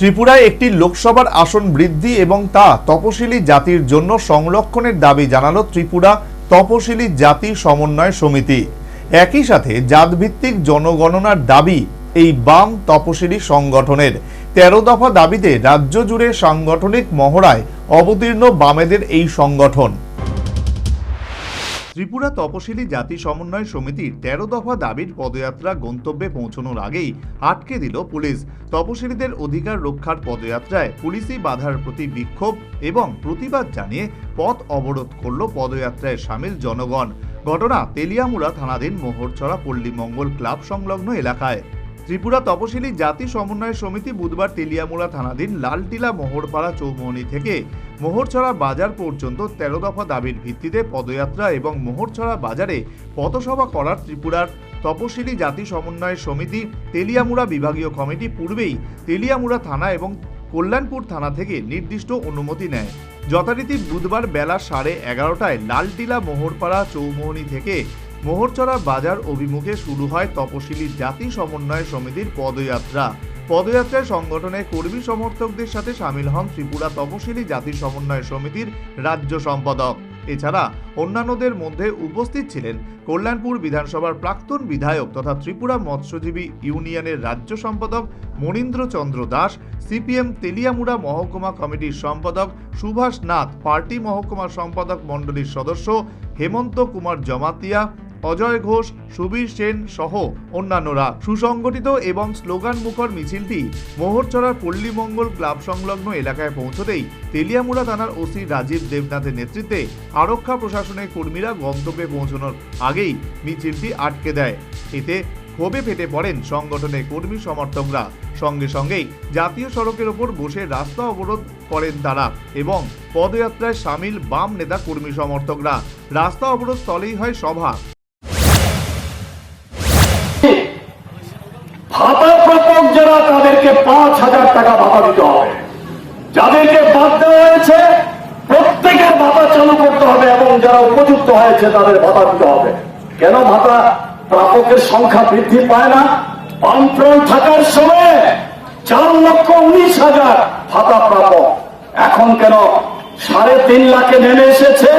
ত্রিপুরায় একটি লোকসভার আসন বৃদ্ধি এবং তা তপশিলি জাতির জন্য সংরক্ষণের দাবি জানালো ত্রিপুরা তপশিলি জাতি সমন্বয় সমিতি। একই সাথে জাতভিত্তিক জনগণনার দাবি এই বাম তপশিলি সংগঠনের। তেরো দফা দাবিতে রাজ্য জুড়ে সাংগঠনিক মহড়ায় অবতীর্ণ বামেদের এই সংগঠন। ত্রিপুরা তপশিলি জাতি সমন্বয় সমিতির তেরো দফা দাবির পদযাত্রা গন্তব্যে পৌঁছানোর আগেই আটকে দিল পুলিশ। তপশিলিদের অধিকার রক্ষার পদযাত্রায় পুলিশি বাধার প্রতি বিক্ষোভ এবং প্রতিবাদ জানিয়ে পথ অবরোধ করল পদযাত্রায় সামিল জনগণ। ঘটনা তেলিয়ামুড়া থানাধীন মোহরছড়া পল্লী মঙ্গল ক্লাব সংলগ্ন এলাকায়। ত্রিপুরা তপশিলি জাতি সমন্বয় সমিতি বুধবার তেলিয়ামুড়া থানাধীন লালটিলা মোহরপাড়া চৌমোহনী থেকে মোহরছড়া বাজার পর্যন্ত তেরো দফা দাবির ভিত্তিতে পদযাত্রা এবং মোহরছড়া বাজারে পথসভা করার ত্রিপুরার তপশিলি জাতি সমন্বয় সমিতি তেলিয়ামুড়া বিভাগীয় কমিটি পূর্বেই তেলিয়ামুড়া থানা এবং কল্যাণপুর থানা থেকে নির্দিষ্ট অনুমতি নেয়। যথারীতি বুধবার বেলা সাড়ে এগারোটায় লালটিলা মোহরপাড়া চৌমোহনী থেকে মোহরচড়া বাজার অভিমুখে শুরু হয় তপশিলি জাতি সমন্বয় সমিতির পদযাত্রা। পদযাত্রায় সংগঠনের কর্মী সমর্থকদের সাথে সামিল হন ত্রিপুরা তপশিলি জাতি সমন্বয় সমিতির রাজ্য সম্পাদক। এছাড়া অন্যান্যদের মধ্যে উপস্থিত ছিলেন কল্যাণপুর বিধানসভার প্রাক্তন বিধায়ক তথা ত্রিপুরা মৎস্যজীবী ইউনিয়নের রাজ্য সম্পাদক মনীন্দ্র চন্দ্র দাস, সিপিএম তেলিয়ামুড়া মহকুমা কমিটির সম্পাদক সুভাষ নাথ, পার্টি মহকুমা সম্পাদক মণ্ডলীর সদস্য হেমন্ত কুমার জমাতিয়া অজয় ঘোষ, সুবীর সেন সহ অন্যান্যরা। সুসংগঠিত এবং স্লোগান মুখর মিছিলটি মোহরচড়ার পল্লীমঙ্গল ক্লাব সংলগ্ন এলাকায় পৌঁছতেই তেলিয়ামুড়া থানার ওসি রাজীব দেবনাথের নেতৃত্বে আরক্ষা প্রশাসনের কর্মীরা গন্তব্যে পৌঁছানোর আগেই মিছিলটি আটকে দেয়। এতে ক্ষোভে ফেটে পড়েন সংগঠনের কর্মী সমর্থকরা। সঙ্গে সঙ্গেই জাতীয় সড়কের ওপর বসে রাস্তা অবরোধ করেন তারা এবং পদযাত্রায় সামিল বাম নেতা কর্মী সমর্থকরা। রাস্তা অবরোধ স্থলেই হয় সভা। ভাতা প্রাপক যারা তাদেরকে পাঁচ হাজার টাকা ভাতা দিতে হবে। যাদেরকে বাদ দেওয়া হয়েছে, প্রত্যেকের ভাতা চালু করতে হবে এবং যারা উপযুক্ত হয়েছে তাদের ভাতা দিতে হবে। কেন ভাতা প্রাপকের সংখ্যা বৃদ্ধি পায় না? বামফ্রন্ট থাকার সময় চার লক্ষ উনিশ হাজার ভাতা প্রাপক। এখন কেন সাড়ে তিন লাখে নেমে এসেছে?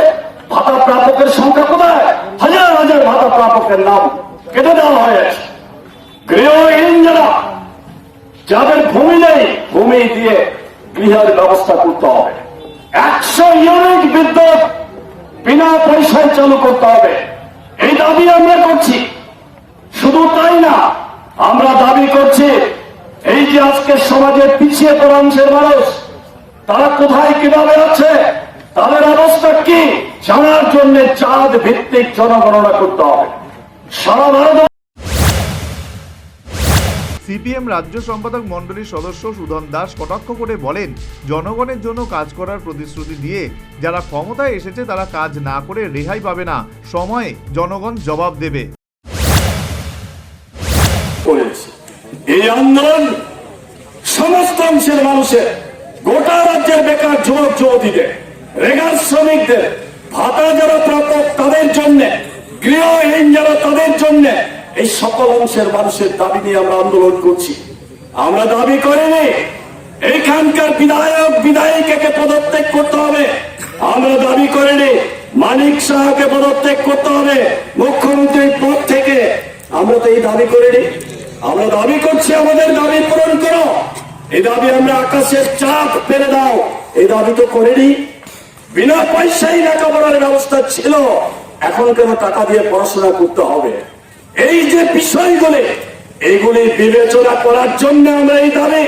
ভাতা প্রাপকের সংখ্যা কোথায়? হাজার হাজার ভাতা প্রাপকের নাম কেটে দেওয়া হয়েছে। গৃহহীন যারা যাদের ভূমি নেই ভূমি দিয়ে গৃহের ব্যবস্থা করতে হবে একশো ইউনিট বিদ্যুৎ বিনা পয়সায় চালু করতে হবে এই দাবি আমরা করছি শুধু তাই না আমরা দাবি করছি এই যে আজকে সমাজের পিছিয়ে পড়া অংশের মানুষ তারা কোথায় কীভাবে আছে তাদের অবস্থা কি জানার জন্য চাঁদ ভিত্তিক জনগণনা করতে হবে সারা ভারত সিপিএম রাজ্য সম্পাদক মণ্ডলীর সদস্য সুধন দাস কটাক্ষ করে বলেন, জনগণের জন্য কাজ করার প্রতিশ্রুতি দিয়ে যারা ক্ষমতায় এসেছে তারা কাজ না করে রেহাই পাবে না। সময়ে জনগণ জবাব দেবে। এই আন্দোলন সমস্ত অংশের মানুষের, গোটা রাজ্যের বেকার যুবক যুবতীদের, রেগার শ্রমিকদের, ভাতা যারা তাদের জন্য, গৃহহীন যারা তাদের জন্য এই সকল অংশের মানুষের দাবি নিয়ে আমরা আন্দোলন করছি। আমরা দাবি করিনি, এইখানকার বিধায়ক, বিধায়িকাকে পদত্যাগ করতে হবে। আমরা দাবি করিনি, মানিক শাহকে পদত্যাগ করতে হবে, মুখ্যমন্ত্রীর পদ থেকে। আমরা তো এই দাবি করিনি। আমরা দাবি করছি, আমাদের দাবি পূরণ করো। এই দাবি আমরা আকাশের চাপ ফেলে দাও। এই দাবি তো করিনি। বিনা পয়সায় লেখাপড়ার ব্যবস্থা ছিল। এখন কেন টাকা দিয়ে পড়াশোনা করতে হবে। এই যে বিষয়গুলি এইগুলি বিবেচনা করার জন্য আমরা এই দাবি।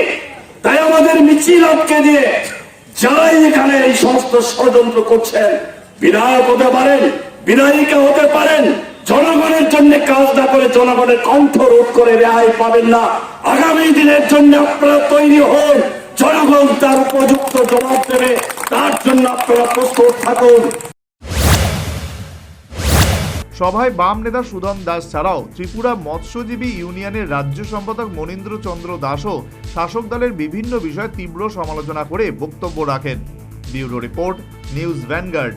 তাই আমাদের মিছিল আটকে দিয়ে যারাই এখানে এই সমস্ত ষড়যন্ত্র করছেন, বিধায়ক হতে পারেন, বিধায়িকা হতে পারেন, জনগণের জন্য কাজ না করে জনগণের কণ্ঠ রোধ করে রেহাই পাবেন না। আগামী দিনের জন্য আপনারা তৈরি হন, জনগণ তার উপযুক্ত জবাব দেবে, তার জন্য আপনারা প্রস্তুত থাকুন। সভায় বাম নেতা সুদন দাস ছাড়াও ত্রিপুরা মৎস্যজীবী ইউনিয়নের রাজ্য সম্পাদক মনীন্দ্র চন্দ্র দাসও শাসক দলের বিভিন্ন বিষয়ে তীব্র সমালোচনা করে বক্তব্য রাখেন। Bureau report, News Vanguard.